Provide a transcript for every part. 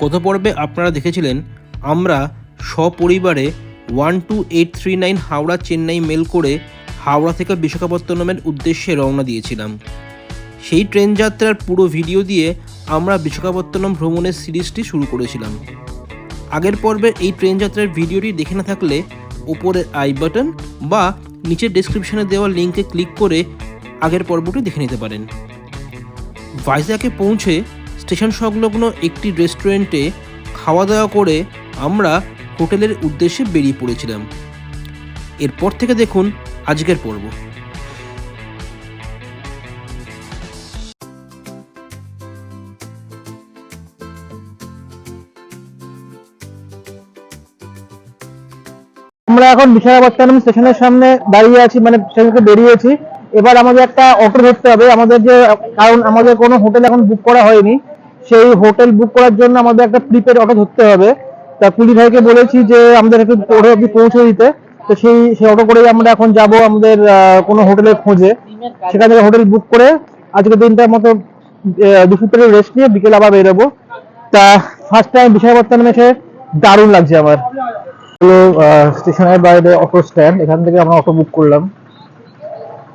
গত পর্বে আপনারা দেখেছিলেন? আমরা সপরিবারে one two eight three nine Howrah Chennai mail করে হাওড়া থেকে বিশাখাপত্তনমের উদ্দেশ্যে রওনা দিয়েছিলাম। সেই ট্রেন যাত্রার পুরো ভিডিও দিয়ে আমরা বিশাখাপত্তনম ভ্রমণের সিরিজটি শুরু করেছিলাম। আগের পর্বের এই ট্রেন যাত্রার ভিডিওটি দেখে না থাকলে ওপরের আই বাটন বা নিচের ডেসক্রিপশনে দেওয়া লিঙ্কে ক্লিক করে আগের পর্বটি দেখে নিতে পারেন। ভাইজাকে পৌঁছে স্টেশন সংলগ্ন একটি রেস্টুরেন্টে খাওয়া দাওয়া করে আমরা হোটেলের উদ্দেশ্যে বেরিয়ে পড়েছিলাম। এরপর থেকে দেখুন আজকের পর্ব। আমরা এখন বিশাখাপত্তনম স্টেশনের সামনে দাঁড়িয়ে আছি মানে থেকে বেরিয়েছি। এবার আমাদের একটা অটো ধরতে হবে। আমাদের যে, কারণ আমাদের কোনো হোটেল এখন বুক করা হয়নি। সেই হোটেল বুক করার জন্য আমাদের একটা প্রিপেড অটো ধরতে হবে। তা পুলিশ ভাইকে বলেছি যে আমাদের একটু ওটা অব্দি পৌঁছে দিতে। তো সেই সেই অটো করেই আমরা এখন যাব আমাদের কোনো হোটেলের খোঁজে। সেখান থেকে হোটেল বুক করে আজকে দিনটার মতো আহ, দুপুরে রেস্ট নিয়ে বিকেল আবার বেরোবো। তা ফার্স্ট টাইম বিশাখাপত্তনম এসে দারুণ লাগছে আমার। স্টেশনের বাইরে অটো স্ট্যান্ড এখান থেকে আমরা অটো বুক করলাম।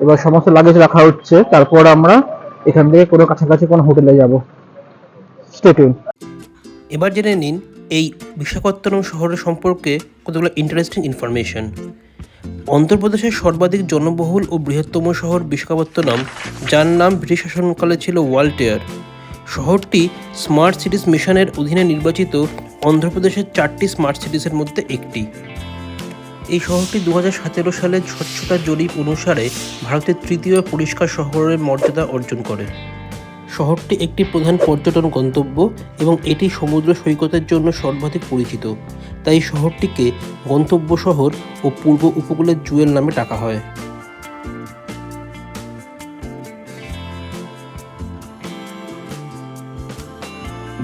এবার সমস্ত লাগেজ রাখা হচ্ছে তারপর আমরা এখান থেকে কোনো কাছাকাছি কোনো হোটেলে যাব। এবার জেনে নিন এই বিশাখাপত্তনম শহরের সম্পর্কে কতগুলো ইন্টারেস্টিং ইনফরমেশন অন্ধ্রপ্রদেশের সর্বাধিক জনবহুল ও বৃহত্তম শহর বিশাখাপত্তনম, যার নাম ব্রিটিশ শাসনকালে ছিল ওয়ালটেয়ার। শহরটি স্মার্ট সিটিজ মিশনের অধীনে নির্বাচিত অন্ধ্রপ্রদেশের চারটি স্মার্ট সিটিজের মধ্যে একটি। এই শহরটি দু হাজার সালের স্বচ্ছতা জরিপ অনুসারে ভারতের তৃতীয় পরিষ্কার শহরের মর্যাদা অর্জন করে। শহরটি একটি প্রধান পর্যটন গন্তব্য এবং এটি সমুদ্র সৈকতের জন্য সর্বাধিক পরিচিত। তাই শহরটিকে গন্তব্য শহর ও পূর্ব উপকূলের জুয়েল নামে ডাকা হয়।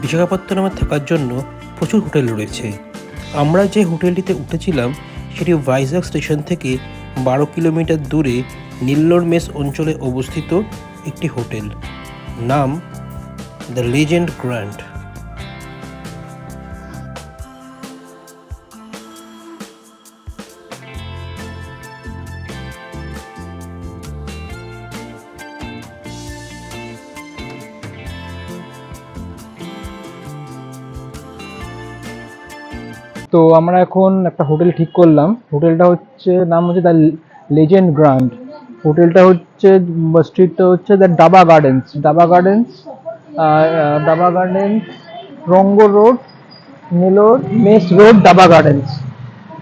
বিশাখাপত্তনমে থাকার জন্য প্রচুর হোটেল রয়েছে। আমরা যে হোটেলটিতে উঠেছিলাম, সেটি ভাইজাগ স্টেশন থেকে বারো কিলোমিটার দূরে নিল্লোর মেস অঞ্চলে অবস্থিত একটি হোটেল। নাম দ্য লিজেন্ড গ্র্যান্ড। তো আমরা এখন একটা হোটেল ঠিক করলাম। হোটেলটা হচ্ছে, নাম হচ্ছে দ্য লেজেন্ড গ্রান্ড হোটেলটা হচ্ছে স্ট্রিটটা হচ্ছে the Daba gardens Daba gardens Daba gardens Ranga road Nellore mess road Daba gardens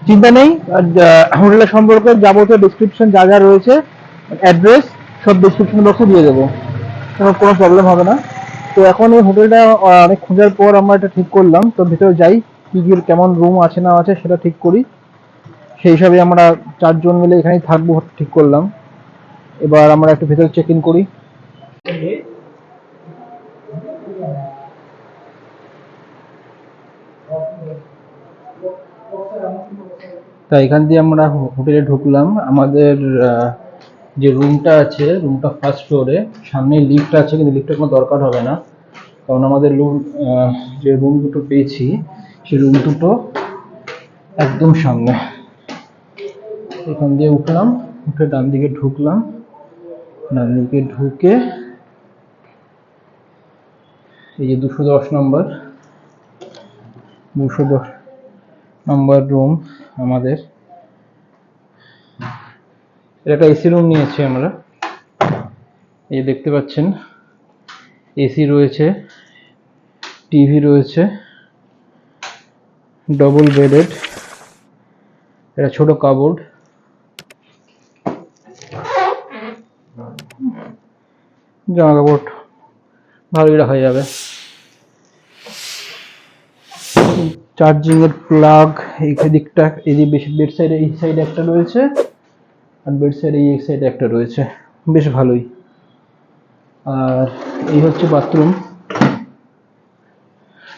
চিন্তা নেই হোটেলের সম্পর্কে যাবতীয় ডিসক্রিপশন যা যা রয়েছে অ্যাড্রেস সব ডিসক্রিপশন বক্সে দিয়ে দেবো। কোনো কোনো প্রবলেম হবে না। তো এখন এই হোটেলটা অনেক খোঁজার পর আমরা এটা ঠিক করলাম। তো ভেতরে যাই, কি কি, কেমন রুম আছে, না আছে, সেটা ঠিক করি। সেই হিসাবে আমরা চারজন মিলে এখানেই থাকব, ঠিক করলাম। এবার আমরা একটু ভেতরে চেক ইন করি। তা এখান দিয়ে আমরা হোটেলে ঢুকলাম। আমাদের যে রুমটা আছে, রুমটা ফার্স্ট ফ্লোরে সামনে লিফট আছে, কিন্তু লিফটের কোনো দরকার হবে না। কারণ আমাদের রুম যে রুম দুটো পেয়েছি, সেই রুম দুটো একদম সামনে। এখান দিয়ে উঠলাম, উঠে ডান দিকে ঢুকলাম। ডান দিকে ঢুকে এই যে দুশো দশ নম্বর, দুশো দশ নম্বর রুম আমাদের। একটা এসি রুম নিয়েছি আমরা। এই দেখতে পাচ্ছেন, এসি রয়েছে, টিভি রয়েছে ডবল বেডেড এটা ছোট কাবোর্ড জামা কাপড় ভালোই রাখা যাবে। চার্জিং এর প্লাগ এই দিকটা বেশি বেড সাইডে এই সাইডে একটা রয়েছে আর বেড সাইডে এই সাইডে একটা রয়েছে। বেশ ভালোই। আর এই হচ্ছে বাথরুম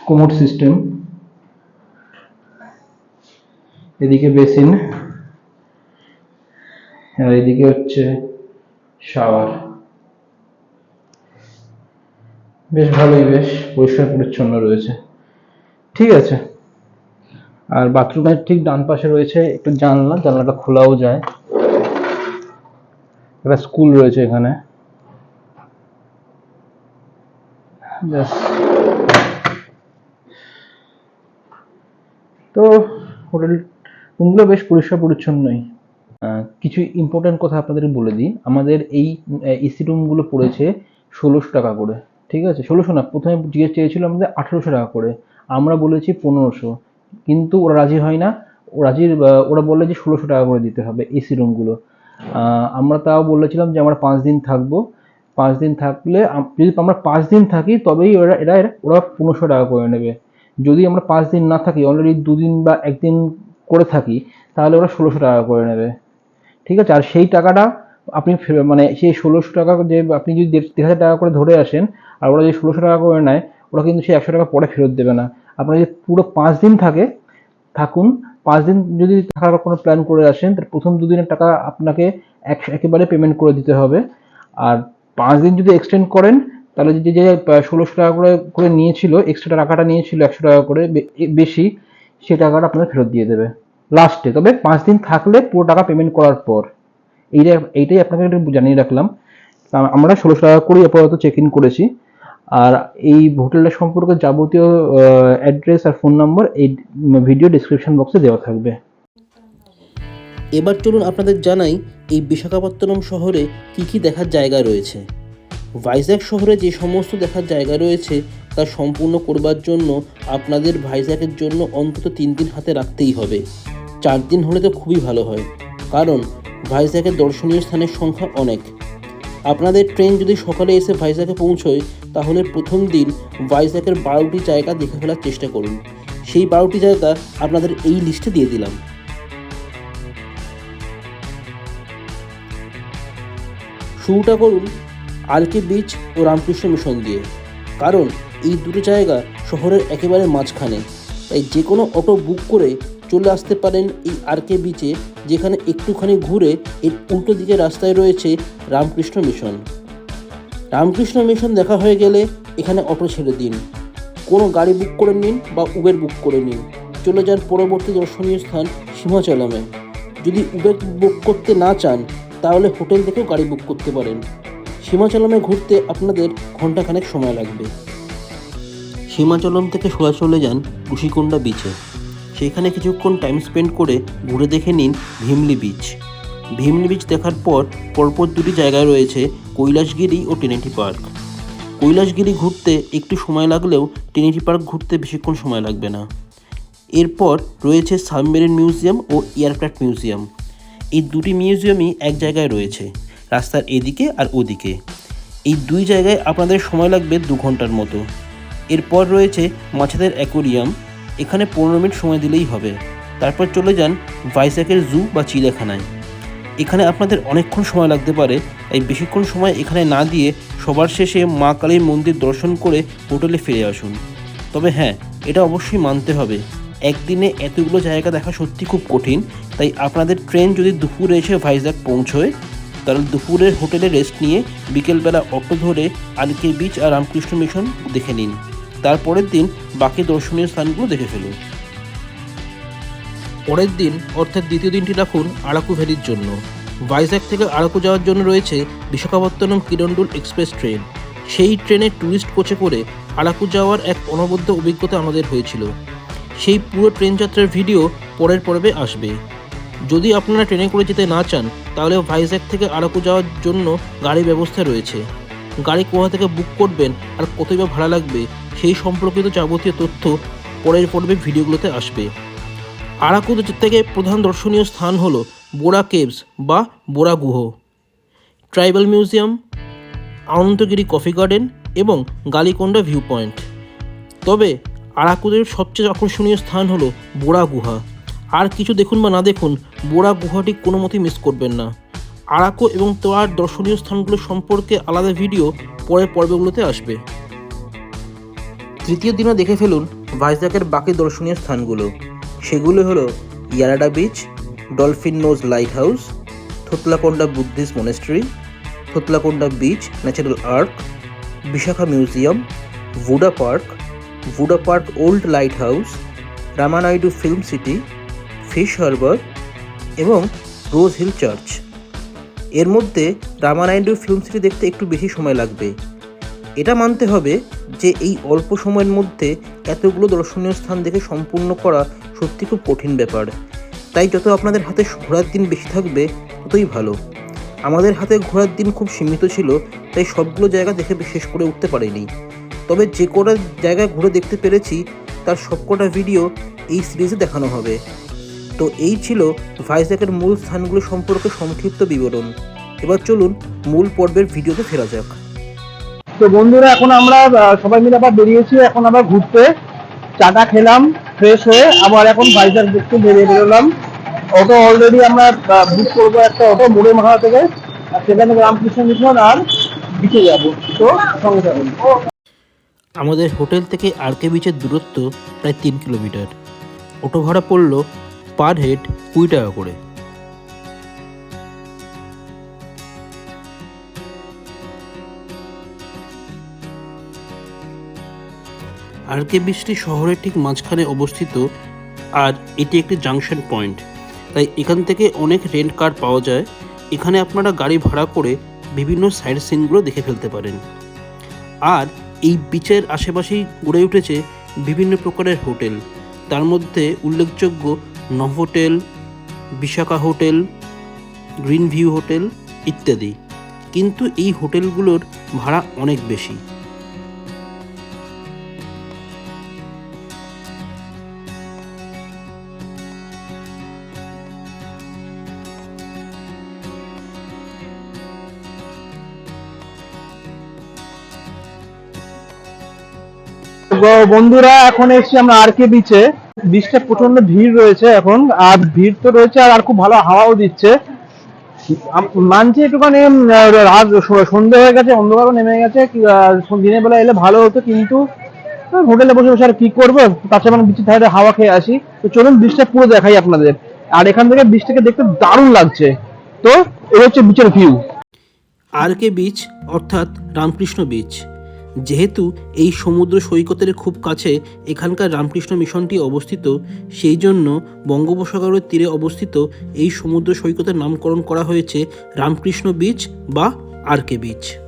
কোমোড সিস্টেম এদিকে বেসিন আর এদিকে হচ্ছে শাওয়ার বেশ ভালোই, বেশ পরিষ্কার পরিচ্ছন্ন রয়েছে। ঠিক আছে। আর বাথরুমের ঠিক ডান পাশে রয়েছে একটু জানলা, জানলাটা খোলাও যায়। একটা স্কুল রয়েছে এখানে। তো হোটেল রুমগুলো বেশ পরিষ্কার পরিচ্ছন্নই। কিছু ইম্পর্টেন্ট কথা আপনাদের বলে দিই। আমাদের এই এসি রুমগুলো পড়েছে ষোলোশো টাকা করে। ঠিক আছে? ষোলোশো না প্রথমে জিজ্ঞেস চেয়েছিল আমাদের আঠেরোশো টাকা করে। আমরা বলেছি পনেরোশো। কিন্তু ওরা রাজি হয় না। ও রাজি ওরা বললে যে ষোলোশো টাকা করে দিতে হবে এসি রুমগুলো। আমরা তাও বলেছিলাম যে আমরা পাঁচ দিন থাকব। পাঁচ দিন থাকলে যদি আমরা পাঁচ দিন থাকি, তবেই ওরা, এরা- ওরা পনেরোশো টাকা করে নেবে। যদি আমরা পাঁচ দিন না থাকি অলরেডি দুদিন বা একদিন করে থাকি, তাহলে ওরা ষোলোশো টাকা করে নেবে। ঠিক আছে? আর সেই টাকাটা আপনি মানে সেই ষোলোশো টাকা যে আপনি যদি দেড় হাজার টাকা করে ধরে আসেন, আর ওরা যদি ষোলোশো টাকা করে নেয়, ওরা কিন্তু সেই একশো টাকা পরে ফেরত দেবে না। আপনার যদি পুরো পাঁচ দিন থাকে, থাকুন, পাঁচ দিন যদি থাকার কোনো প্ল্যান করে আসেন তার প্রথম দুদিনের টাকা আপনাকে এক একেবারে পেমেন্ট করে দিতে হবে। আর পাঁচ দিন যদি এক্সটেন্ড করেন, তাহলে যে যে ষোলোশো টাকা করে করে নিয়েছিল এক্সট্রা টাকাটা নিয়েছিল একশো টাকা করে বেশি, সেই টাকাটা আপনাকে ফেরত দিয়ে দেবে। লাস্টে তবে পাঁচ দিন থাকলে পুরো টাকা পেমেন্ট করার পর। এইটা এইটাই আপনাকে একটু জানিয়ে রাখলাম। আমরা ষোলোশো টাকা করেই আপাতত চেক ইন করেছি। আর এই হোটেলটা সম্পর্কে যাবতীয় অ্যাড্রেস আর ফোন নম্বর এই ভিডিও ডিসক্রিপশন বক্সে দেওয়া থাকবে। এবার চলুন আপনাদের জানাই, এই বিশাখাপত্তনম শহরে কি কি দেখার জায়গা রয়েছে। ভাইজ্যাগ শহরে যে সমস্ত দেখার জায়গা রয়েছে, তা সম্পূর্ণ করবার জন্য আপনাদের ভাইজ্যাগের জন্য অন্তত তিন দিন হাতে রাখতেই হবে। চার দিন হলে তো খুবই ভালো হয়। কারণ ভাইজ্যাগের দর্শনীয় স্থানের সংখ্যা অনেক। আপনাদের ট্রেন যদি সকালে এসে ভাইজ্যাগে পৌঁছয়, তাহলে প্রথম দিন ভাইজ্যাগের বারোটি জায়গা দেখে ফেলার চেষ্টা করুন। সেই বারোটি জায়গা আপনাদের এই লিস্টে দিয়ে দিলাম। শুরুটা করুন আরকে বিচ ও রামকৃষ্ণ মিশন দিয়ে। কারণ এই দুটো জায়গা শহরের একেবারে মাঝখানে। তাই যে কোনো অটো বুক করে চলে আসতে পারেন এই আরকে বিচে যেখানে একটুখানি ঘুরে এর উল্টো দিকে রাস্তায় রয়েছে রামকৃষ্ণ মিশন। রামকৃষ্ণ মিশন দেখা হয়ে গেলে এখানে অটো ছেড়ে দিন। কোনো গাড়ি বুক করে নিন বা উবের বুক করে নিন। চলে যান পরবর্তী দর্শনীয় স্থান সীমাচলমে যদি উবের বুক করতে না চান, তাহলে হোটেল থেকেও গাড়ি বুক করতে পারেন। সীমাচলমে ঘুরতে আপনাদের ঘন্টাখানেক সময় লাগবে। সীমাচলম থেকে সোজা চলে যান কুশিকোন্ডা বিচে সেখানে কিছুক্ষণ টাইম স্পেন্ড করে ঘুরে দেখে নিন ভীমলি বিচ ভীমলি বিচ দেখার পর পরপর দুটি জায়গায় রয়েছে কৈলাসগিরি ও টেনেটি পার্ক কৈলাসগিরি ঘুরতে একটু সময় লাগলেও টেনেটি পার্ক ঘুরতে বেশিক্ষণ সময় লাগবে না। এরপর রয়েছে সাবমেরিন মিউজিয়াম ও এয়ারক্রাফট মিউজিয়াম এই দুটি মিউজিয়ামই এক জায়গায় রয়েছে, রাস্তার এদিকে আর ওদিকে। এই দুই জায়গায় আপনাদের সময় লাগবে দু ঘণ্টার মতো। এরপর রয়েছে মাছেদের অ্যাকোরিয়াম এখানে পনেরো মিনিট সময় দিলেই হবে। তারপর চলে যান ভাইজ্যাকের জু বা চিড়িয়াখানায়। এখানে আপনাদের অনেকক্ষণ সময় লাগতে পারে, তাই বেশিক্ষণ সময় এখানে না দিয়ে সবার শেষে মা কালীর মন্দির দর্শন করে হোটেলে ফিরে আসুন। তবে হ্যাঁ এটা অবশ্যই মানতে হবে। একদিনে এতগুলো জায়গা দেখা সত্যি খুব কঠিন, তাই আপনাদের ট্রেন যদি দুপুরে এসে ভাইজ্যাগ পৌঁছয়, তাহলে দুপুরের হোটেলে রেস্ট নিয়ে বিকেলবেলা অটো ধরে আলকে বিচ আর রামকৃষ্ণ মিশন দেখে নিন। তারপরের দিন বাকি দর্শনীয় স্থানগুলো দেখে ফেলুন। পরের দিন, অর্থাৎ দ্বিতীয় দিনটি রাখুন আরাকু ভ্যালির জন্য। ভাইজ্যাগ থেকে আরাকু যাওয়ার জন্য রয়েছে বিশাখাপত্তনম কিরণডুল এক্সপ্রেস ট্রেন। সেই ট্রেনে ট্যুরিস্ট কোচে করে আরাকু যাওয়ার এক অনবদ্য অভিজ্ঞতা আমাদের হয়েছিল। সেই পুরো ট্রেন যাত্রার ভিডিও পরের পর্বে আসবে। যদি আপনারা ট্রেনে করে যেতে না চান, তাহলে ভাইজ্যাগ থেকে আরাকু যাওয়ার জন্য গাড়ি ব্যবস্থা রয়েছে। গাড়ি কোথা থেকে বুক করবেন আর কতই বা ভাড়া লাগবে সেই সম্পর্কিত যাবতীয় তথ্য পরের পর্বে ভিডিওগুলোতে আসবে। আরাকু থেকে প্রধান দর্শনীয় স্থান হলো বোরা কেভস বা Borra Guha. Tribal museum Ananthagiri coffee garden এবং গালিকোন্ডা ভিউ পয়েন্ট তবে আরাকুদের সবচেয়ে আকর্ষণীয় স্থান হলো বোরা গুহা। আর কিছু দেখুন বা না দেখুন, বোরা গুহাটি কোনো মতেই মিস করবেন না। আরাকু এবং তার দর্শনীয় স্থানগুলো সম্পর্কে আলাদা ভিডিও পরের পর্বগুলোতে আসবে। তৃতীয় দিনও দেখে ফেলুন ভাইজ্যাকের বাকি দর্শনীয় স্থানগুলো। সেগুলো হলো Yarada beach, dolphin nose lighthouse Thotlakonda Buddhist monastery Thotlakonda beach natural arch, Visakha museum, VUDA park VUDA park old lighthouse Ramanaidu film city, fish harbour এবং রোজ হিল চার্চ। এর মধ্যে রামানাইডু ফিল্ম সিটি দেখতে একটু বেশি সময় লাগবে। এটা মানতে হবে যে এই অল্প সময়ের মধ্যে এতগুলো দর্শনীয় স্থান দেখে সম্পূর্ণ করা সত্যি খুব কঠিন ব্যাপার। তাই যত আপনাদের হাতে ঘোরার দিন বেশি থাকবে, ততই ভালো। আমাদের হাতে ঘোরার দিন খুব সীমিত ছিল, তাই সবগুলো জায়গা দেখে শেষ করে উঠতে পারিনি। তবে যে কটা জায়গায় ঘুরে দেখতে পেরেছি, তার সবকটা ভিডিও এই সিরিজে দেখানো হবে। তো এই ছিল ভাইজ্যাকের মূল স্থানগুলো সম্পর্কে সংক্ষিপ্ত বিবরণ। এবার চলুন মূল পর্বের ভিডিওতে ফেরা যাক। তো বন্ধুরা, এখন আমরা সবাই মিলে আবার বেরিয়েছি, এখন আবার ঘুরতে। চাটা খেলাম ফ্রেশ হয়ে আবার এখন ভাইজাগ দেখতে বেরিয়ে বেরোলাম। অটো অলরেডি আমরা বুক করব একটা অটো মুড়ে মাথা থেকে, আর সেখানে রামকৃষ্ণ মিশন আর বিচে যাব। তো সঙ্গে থাকুন। আমাদের হোটেল থেকে আরকে বিচের দূরত্ব প্রায় তিন কিলোমিটার। অটো ভাড়া পড়ল পার হেড কুড়ি টাকা করে। আরকে বিচটি শহরের ঠিক মাঝখানে অবস্থিত আর এটি একটি জাংশন পয়েন্ট তাই এখান থেকে অনেক রেন্ট কার পাওয়া যায়। এখানে আপনারা গাড়ি ভাড়া করে বিভিন্ন সাইড সিনগুলো দেখে ফেলতে পারেন। আর এই বিচের আশেপাশেই গড়ে উঠেছে বিভিন্ন প্রকারের হোটেল। তার মধ্যে উল্লেখযোগ্য Novotel Visakha hotel green view hotel ইত্যাদি। কিন্তু এই হোটেলগুলোর ভাড়া অনেক বেশি। বন্ধুরা, এখন এসেছি আমরা আর কে বিচে বিচটা প্রচণ্ড ভিড় রয়েছে এখন, আর ভিড় তো রয়েছে, আর আর খুব ভালো হাওয়াও দিচ্ছে। মানছি একটুখানি রাত সন্ধে হয়ে গেছে, অন্ধকারও নেমে গেছে দিনের বেলা এলে ভালো হতো, কিন্তু হোটেলে বসে বসে আর কি করব? তাছাড়া মানে বিচের ধারে হাওয়া খেয়ে আসি। তো চলুন বিচটা পুরো দেখাই আপনাদের। আর এখান থেকে বিচটাকে দেখতে দারুণ লাগছে। তো এই হচ্ছে বিচের ভিউ আরকে বিচ অর্থাৎ রামকৃষ্ণ বিচ যেহেতু এই সমুদ্র সৈকতের খুব কাছে এখানকার রামকৃষ্ণ মিশনটি অবস্থিত, সেই জন্য বঙ্গোপসাগরের তীরে অবস্থিত এই সমুদ্র সৈকতের নামকরণ করা হয়েছে রামকৃষ্ণ বীচ বা আরকে বিচ।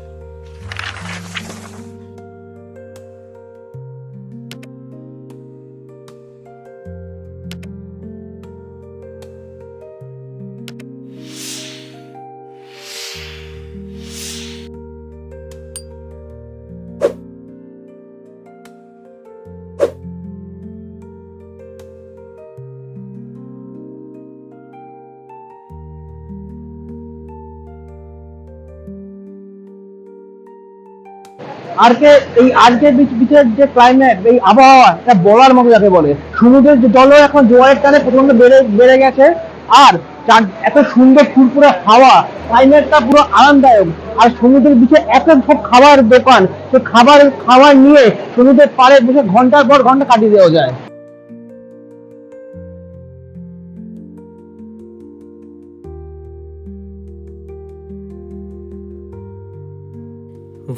আরকে, এই আজকে বিচের যে ক্লাইমেট এই আবহাওয়া, এটা বলার মতো যাকে বলে। সমুদ্রের যে জলও এখন জোয়ারের টানে প্রচণ্ড বেড়ে বেড়ে গেছে। আর এত সুন্দর ফুরফুরে হাওয়া ক্লাইমেটটা পুরো আরামদায়ক। আর সমুদ্রের বিচে এত সব খাবার দোকান, সে খাবার খাবার নিয়ে সমুদ্রের পাড়ে বসে ঘণ্টার পর ঘণ্টা কাটিয়ে দেওয়া যায়।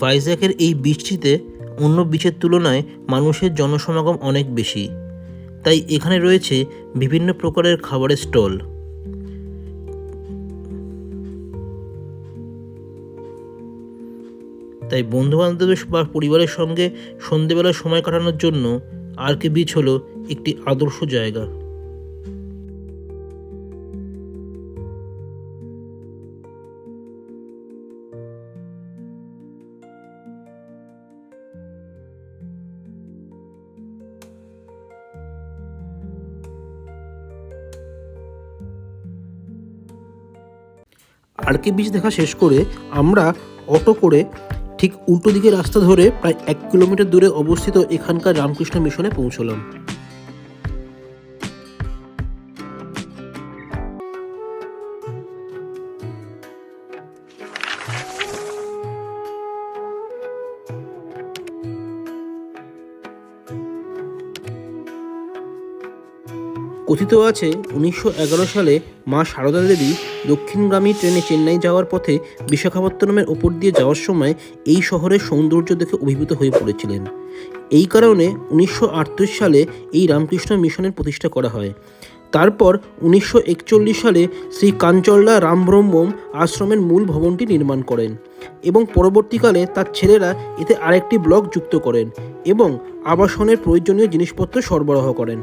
ভাইজ্যাকের এই বিচটিতে অন্য বিচের তুলনায় মানুষের জনসমাগম অনেক বেশি। তাই এখানে রয়েছে বিভিন্ন প্রকারের খাবারের স্টল। তাই বন্ধু বান্ধবের বা পরিবারের সঙ্গে সন্ধেবেলা সময় কাটানোর জন্য আরকে বিচ হলো একটি আদর্শ জায়গা। আরকে বিচ দেখা শেষ করে আমরা অটো করে ঠিক উল্টো দিকে রাস্তা ধরে প্রায় এক কিলোমিটার দূরে অবস্থিত এখানকার রামকৃষ্ণ মিশনে পৌঁছলাম। কথিত আছে, উনিশশো এগারো সালে মা সারদা দেবী দক্ষিণগামী ট্রেনে চেন্নাই যাওয়ার পথে বিশাখাপত্তনমের ওপর দিয়ে যাওয়ার সময় এই শহরের সৌন্দর্য দেখে অভিভূত হয়ে পড়েছিলেন। এই কারণে উনিশশো আটত্রিশ সালে এই রামকৃষ্ণ মিশনের প্রতিষ্ঠা করা হয়। তারপর উনিশশো একচল্লিশ সালে শ্রী কাঞ্চল্লা রামব্রহ্মম আশ্রমের মূল ভবনটি নির্মাণ করেন এবং পরবর্তীকালে তার ছেলেরা এতে আরেকটি ব্লক যুক্ত করেন এবং আবাসনের প্রয়োজনীয় জিনিসপত্র সরবরাহ করেন।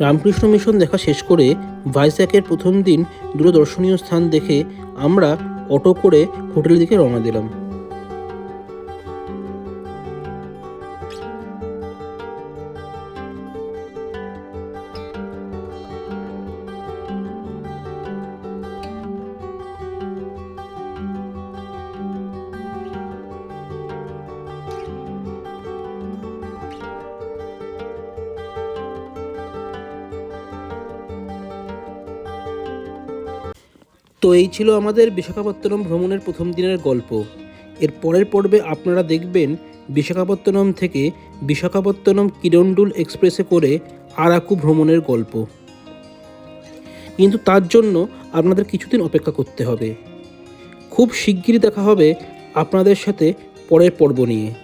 রামকৃষ্ণ মিশন দেখা শেষ করে ভাইজ্যাকের প্রথম দিন দূরদর্শনীয় দর্শনীয় স্থান দেখে আমরা অটো করে হোটেলের দিকে রওনা দিলাম। তো এই ছিল আমাদের বিশাখাপত্তনম ভ্রমণের প্রথম দিনের গল্প। এর পরের পর্বে আপনারা দেখবেন বিশাখাপত্তনম থেকে বিশাখাপত্তনম কিরণডুল এক্সপ্রেসে করে আরাকু ভ্রমণের গল্প। কিন্তু তার জন্য আপনাদের কিছুদিন অপেক্ষা করতে হবে। খুব শিগগিরই দেখা হবে আপনাদের সাথে পরের পর্ব নিয়ে।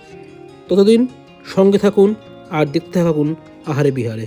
ততদিন সঙ্গে থাকুন আর দেখতে থাকুন আহারে বিহারে।